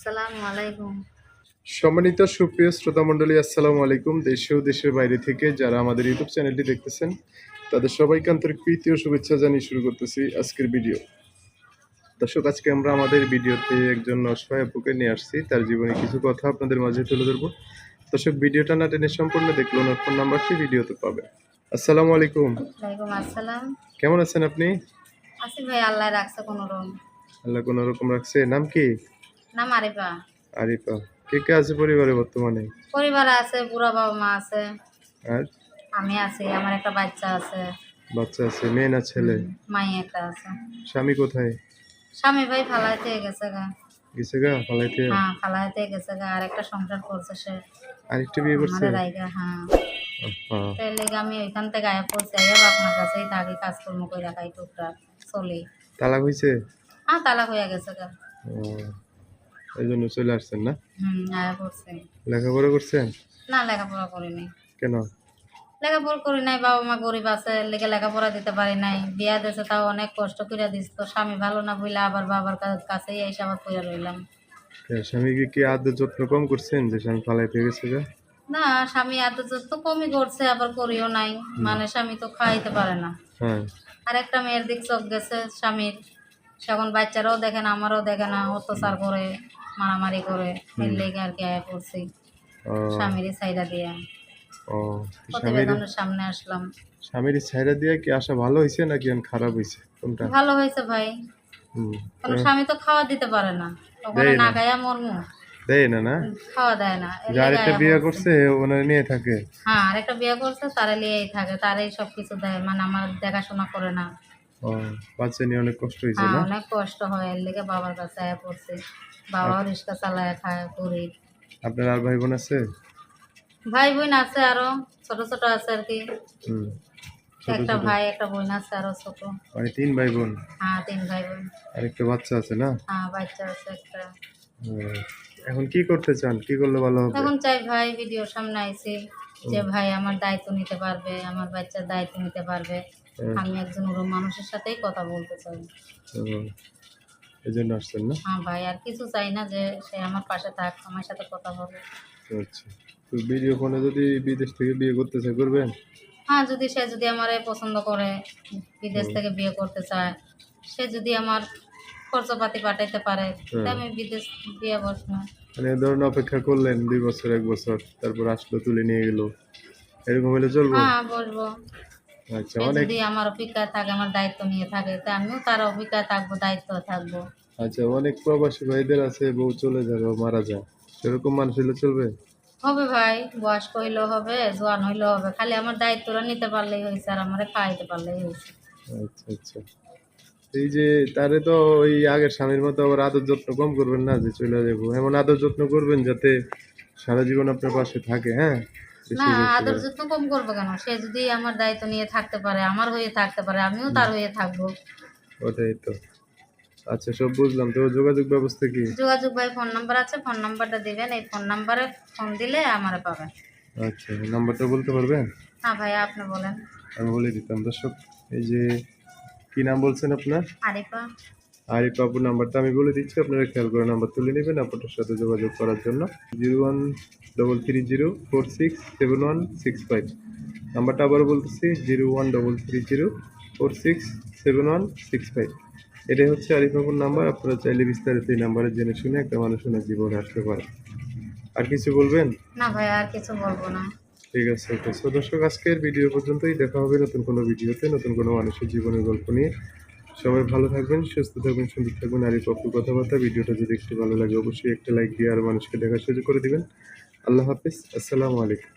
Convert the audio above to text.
আসসালামু আলাইকুম। সম্মানিত সুপ্রিয় শ্রোতা মণ্ডলী আসসালামু আলাইকুম। দেশে ও দেশের বাইরে থেকে যারা আমাদের ইউটিউব চ্যানেলটি দেখতেছেন তাদের সবাইকে আন্তরিক প্রীতি ও শুভেচ্ছা জানিয়ে শুরু করতেছি আজকের ভিডিও। দর্শক আজকে আমরা আমাদের ভিডিওতে একজন অসহায় আপুকে নিয়ে আসছি। তার জীবনে কিছু কথা আপনাদের মাঝে তুলে ধরবো। দর্শক ভিডিওটা না টেনে সম্পূর্ণ দেখল ওনার ফোন নাম্বারটি ভিডিওতে পাবে আসসালামু আলাইকুম। আসসালাম। কেমন আছেন আপনি? আসিফ ভাই আল্লাহ রাখছে কোনো রকম আল্লাহ কোনো রকম রাখছে। নাম কি? না মারিবা আরিফা। কে কে আছে পরিবারে বর্তমানে? পরিবার আছে বুড়া বাবা মা আছে। আর? আমি আছি আমার একটা বাচ্চা আছে। বাচ্চা আছে মেয়ে না ছেলে? মাই একটা আছে। স্বামী কোথায়? স্বামী ভাই ফালাইতে গেছে গা। গেছে গা পালাইতে হ্যাঁ ফালাইতে গেছে গা আর একটা সংসার করছে সে। আরেকটা বিয়ে করছে? রাইগা হ্যাঁ। লেগে আমি ওইখান থেকে আয়া পড়ছি আপনার কাছেই থাকি কাজকর্ম করে রাখাই টুকটাক চলি। তালাক হয়েছে হ্যাঁ তালাক হয়ে গেছে গা। ও, এই জন্য চলে আসছেন না? লেখাপড়া করছেন? না লেখাপড়া করিনি কেন? লেখাপড়া করি নাই বাবা মা গরিব আছে লেগে লেখাপড়া দিতে পারি নাই। বিয়া দিয়েছে তাও অনেক কষ্ট করে দিস তো স্বামী ভালো না বইলে আবার বাবার কাছেই এসে আবার করে রইলাম। কে, স্বামীকে কি আদর যত্ন কম করছেন যে স্বামী পালাইতে গেছে না স্বামী এত তো কমই করছে আবার করিও নাই। মানে স্বামী তো খাইতে পারে না। হ্যাঁ। আর একটা মেয়ের দিক চোখ গেছে স্বামীর। সেখন বাচ্চারাও দেখে না আমারও দেখে না অত্যাচার করে। মারামারি করে এর লেগে আর কি আয়া পড়ছি। স্বামীর সাইডা দিয়ে। ও প্রতিবেদনের সামনে আসলাম। স্বামীর ছাইরা দিয়ে কি আসা ভালো হয়েছে নাকি খারাপ হয়েছে কোনটা? ভালো হয়েছে ভাই। কারণ স্বামী তো খাওয়া দিতে পারে না। ওখানে না। গায়া মরমু। দেয় না না? খাওয়া দেয় না। যার একটা বিয়ে করছে ওনার নিয়ে থাকে। হ্যাঁ আরেকটা বিয়ে করছে তারা নিয়েই থাকে। তারাই সব কিছু দেয়। মানে আমার দেখাশোনা করে না। ও বাচ্চা নিয়ে অনেক কষ্ট হয়েছে হ্যাঁ না অনেক কষ্ট হয়। এর লেগে বাবার কাছে আয়া পড়ছে। বাবাও রিক্সা চালায় খায় গরিব আপনার আর ভাই বোন আছে? ভাই বোন আছে আরও ছোট ছোট আছে আর কি। একটা ভাই একটা বোন আছে আরও ছোট। মানে তিন ভাই বোন হ্যাঁ তিন ভাই বোন আর একটা বাচ্চা আছে না? হ্যাঁ বাচ্চা আছে একটা। এখন কি করতে চান? কি করলে ভালো হবে? এখন চাই ভাই ভিডিওর সামনে আইছি যে ভাই আমার দায়িত্ব নিতে পারবে আমার বাচ্চার দায়িত্ব নিতে পারবে। আমি একজন ওরম মানুষের সাথেই কথা বলতে চাই। এই জন্য আসছেন না? হ্যাঁ ভাই আর কিছু চাই না যে সে আমার পাশে থাক আমার সাথে কথা বলে। আচ্ছা। তো ভিডিও ফোনে যদি বিদেশ থেকে বিয়ে করতে চাই করবেন? হ্যাঁ যদি সে যদি আমারে পছন্দ করে বিদেশ থেকে বিয়ে করতে চায় সে যদি আমার খরচপাতি পাঠাইতে পারে। আমি বিদেশ বিয়ে বসবো মানে ধরুন অপেক্ষা করলেন দুই বছর এক বছর তারপর আসলো তুলে নিয়ে গেল। এরকম হলে চলবো? হ্যাঁ বসবো আচ্ছা যদি আমার অভিজ্ঞতা থাকে আমার দায়িত্ব নিয়ে থাকে তা আমিও তার অভিজ্ঞতা থাকব দায়িত্ব থাকব। আচ্ছা অনেক প্রবাসী ভাইদের আছে বউ চলে যাবে মারা যায়। সেরকম মানুষ হলে চলবে? হবে ভাই বয়স্ক হইলেও হবে জোয়ান হইলেও হবে খালি আমার দায়িত্বটা নিতে পারলেই হয়েছে আর আমার খাওয়াইতে পারলেই হয়েছে। আচ্ছা আচ্ছা। এই যে তারে তো ওই আগের স্বামীর মতো আবার আদর যত্ন কম করবেন না যে চলে যাব। এমন আদর যত্ন করবেন যাতে সারা জীবন আপনার পাশে থাকে হ্যাঁ? না আদর যত্ন কম করব কেন? সে যদি আমার দায়িত্ব নিয়ে থাকতে পারে আমার হয়ে থাকতে পারে আমিও তার হয়ে থাকব। ওটাই তো। আচ্ছা সব বুঝলাম। তো যোগাযোগ ব্যবস্থা কি? যোগাযোগ ভাই ফোন নাম্বার আছে ফোন নাম্বারটা দিবেন। এই ফোন নাম্বারে ফোন দিলে আমার পাবেন। আচ্ছা নাম্বারটা বলতে পারবেন? হ্যাঁ ভাই আপনি বলেন। আমি বলে দিতাম। দর্শক এই যে কি নাম বলছেন আপনার? আরিফা। আরিফ বাবুর নাম্বারটা আমি বলে দিচ্ছি আপনারা খেয়াল করে নাম্বার তুলে নেবেন আপনার সাথে যোগাযোগ করার জন্য। Zero one double three zero four six seven one six five. নাম্বারটা আবার বলতেছি zero one double three zero four six seven one six five. এটাই হচ্ছে আরিফ বাবুর নাম্বার আপনারা চাইলে বিস্তারিত এই নাম্বারে জেনে শুনে একটা মানুষ ওনার জীবনে আসতে পারে আর কিছু বলবেন? না ভাই আর কিছু বলব না। ঠিক আছে ওকে। সো দর্শক আজকের ভিডিও পর্যন্তই। দেখা হবে নতুন কোনো ভিডিওতে নতুন কোনো মানুষের জীবনের গল্প নিয়ে। সবাই ভালো থাকবেন, সুস্থ থাকবেন, সুন্দর থাকবেন আর এই পক্ষে কথাবার্তা। ভিডিওটা যদি একটু ভালো লাগে, অবশ্যই একটা লাইক দিয়ে আর মানুষকে দেখার সুযোগ করে দিবেন। আল্লাহ হাফিজ, আসসালামু আলাইকুম।